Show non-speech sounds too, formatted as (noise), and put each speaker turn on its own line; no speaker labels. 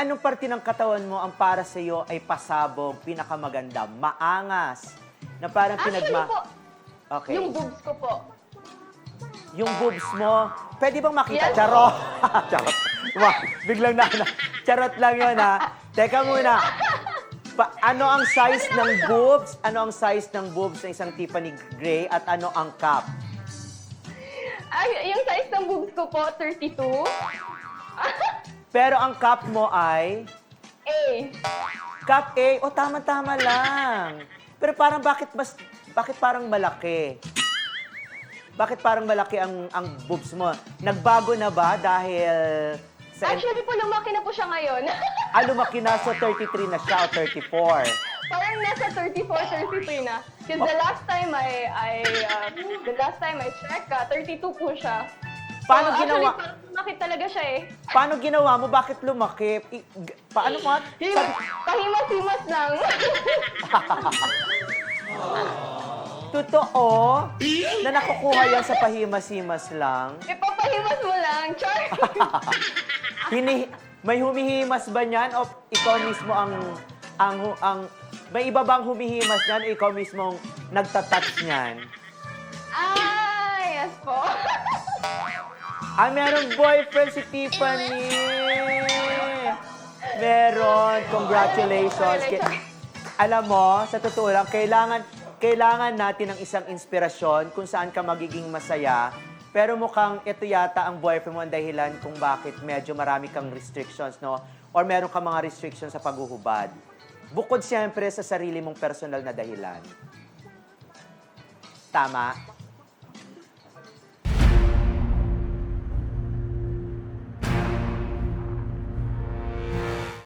anong parte ng katawan mo ang para sa iyo ay pasabog, pinakamaganda, maangas, na parang
Actually
pinagma...
po,
Okay.
yung boobs ko po.
Yung boobs mo, pwede bang makita?
Yes.
Charot! (laughs) Charot. Wow, biglang na, na. Charot lang yun, ha? Teka muna. Pa, ano ang size ng boobs? Ano ang size ng boobs ng isang Tiffany Gray? At ano ang cup?
Ay, yung size ng boobs ko po, 32. (laughs)
Pero ang cup mo ay...
A.
Cup A. O, tama-tama lang. Pero parang bakit mas... Bakit parang malaki? Bakit parang malaki ang ang boobs mo? Nagbago na ba dahil sa
Actually po, lumaki na po siya ngayon. (laughs)
Ah, lumaki na, so 33 na siya o 34.
Parang nasa 34, 33 na. Because the last time I, I uh, the last time I checked, uh, 32 po siya.
Paano
so,
ginawa-
Actually, lumaki talaga siya eh.
Paano ginawa mo? Bakit lumaki? I- g- paano mo? Sabi,
Pahimas-himas lang. (laughs)
totoo na nakukuha yan sa pahimas-himas lang?
Ipapahimas mo lang, Char. (laughs)
Hini, may humihimas ba niyan o ikaw mismo ang ang ang may iba bang humihimas niyan o ikaw mismo ang nagtatouch niyan?
Ah,
merong boyfriend si Tiffany! Meron! Congratulations! Alam mo, sa totoo lang, kailangan, kailangan natin ng isang inspirasyon kung saan ka magiging masaya. Pero mukhang ito yata ang boyfriend mo ang dahilan kung bakit medyo marami kang restrictions, no? Or meron ka mga restrictions sa paghuhubad. Bukod siyempre sa sarili mong personal na dahilan. Tama?